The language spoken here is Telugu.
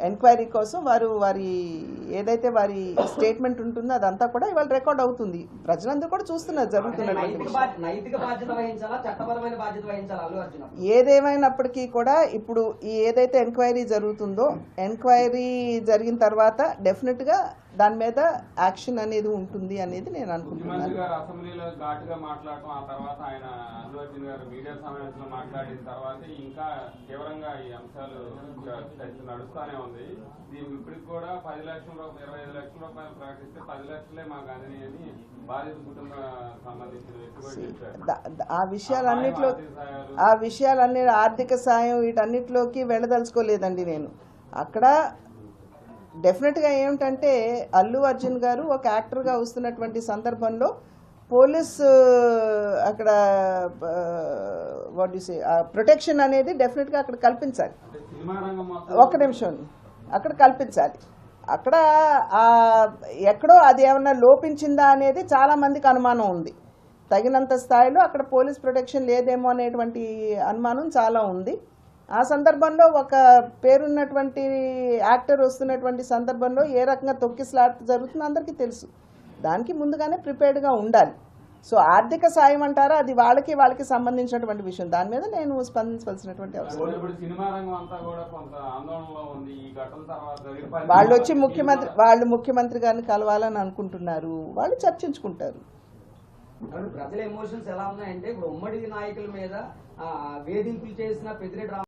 ఎంక్వైరీ కోసం వారు వారి ఏదైతే వారి స్టేట్మెంట్ ఉంటుందో అదంతా కూడా ఇవాళ రికార్డ్ అవుతుంది. ప్రజలందరూ కూడా చూస్తున్నారు జరుగుతున్నటువంటి ఏదేమైనప్పటికీ కూడా ఇప్పుడు ఈ ఏదైతే ఎంక్వైరీ జరుగుతుందో ఎంక్వైరీ జరిగిన తర్వాత డెఫినెట్గా దాని మీద యాక్షన్ అనేది ఉంటుంది అనేది నేను అనుకుంటున్నాను. గారు అసెంబ్లీలో ఘాటుగా మాట్లాడటం ఆ తర్వాత ఆయన అల్లు అర్జున్ గారు మీడియా సమావేశంలో మాట్లాడిన తర్వాత ఇంకా తీవ్రంగా ఈ అంశాలు నడుస్తూనే ఉంది. దీనికి ఇప్పటికి కూడా పది లక్షల రూపాయలు ఇరవై ఐదు లక్షల రూపాయలు ప్రకటిస్తే పది లక్షలే మాకు అందినాయి అని బాధిత కుటుంబ సంబంధించిన వ్యక్తి ఆ విషయాలన్నిట్లో ఆ విషయాలన్నీ ఆర్థిక సాయం వీటన్నిటిలోకి వెళ్ళదలుచుకోలేదండి నేను. అక్కడ డెఫినెట్గా ఏమిటంటే అల్లు అర్జున్ గారు ఒక యాక్టర్గా వస్తున్నటువంటి సందర్భంలో పోలీస్ అక్కడ వాట్ సే ప్రొటెక్షన్ అనేది డెఫినెట్గా అక్కడ కల్పించాలి. ఒక్క నిమిషం. అక్కడ కల్పించాలి. అక్కడ ఎక్కడో అది ఏమన్నా లోపించిందా అనేది చాలా మందికి అనుమానం ఉంది. తగినంత స్థాయిలో అక్కడ పోలీస్ ప్రొటెక్షన్ లేదేమో అనేటువంటి అనుమానం చాలా ఉంది. ఆ సందర్భంలో ఒక పేరున్నటువంటి యాక్టర్ వస్తున్నటువంటి సందర్భంలో ఏ రకంగా తొక్కిసలాట జరుగుతుందో అందరికీ తెలుసు. దానికి ముందుగానే ప్రిపేర్డ్గా ఉండాలి. సో ఆర్థిక సాయం అంటారా? అది వాళ్ళకి వాళ్ళకి సంబంధించినటువంటి విషయం. దాని మీద నేను స్పందించవలసినటువంటి అవసరం వాళ్ళు వచ్చి ముఖ్యమంత్రి వాళ్ళు ముఖ్యమంత్రి గారిని కలవాలని అనుకుంటున్నారు. వాళ్ళు చర్చించుకుంటారు. ప్రజల ఎమోషన్స్ ఎలా ఉన్నాయంటే ఇప్పుడు ఉమ్మడి నాయకుల మీద ఆ, వేధింపులు చేసిన పెద్దిరెడ్డి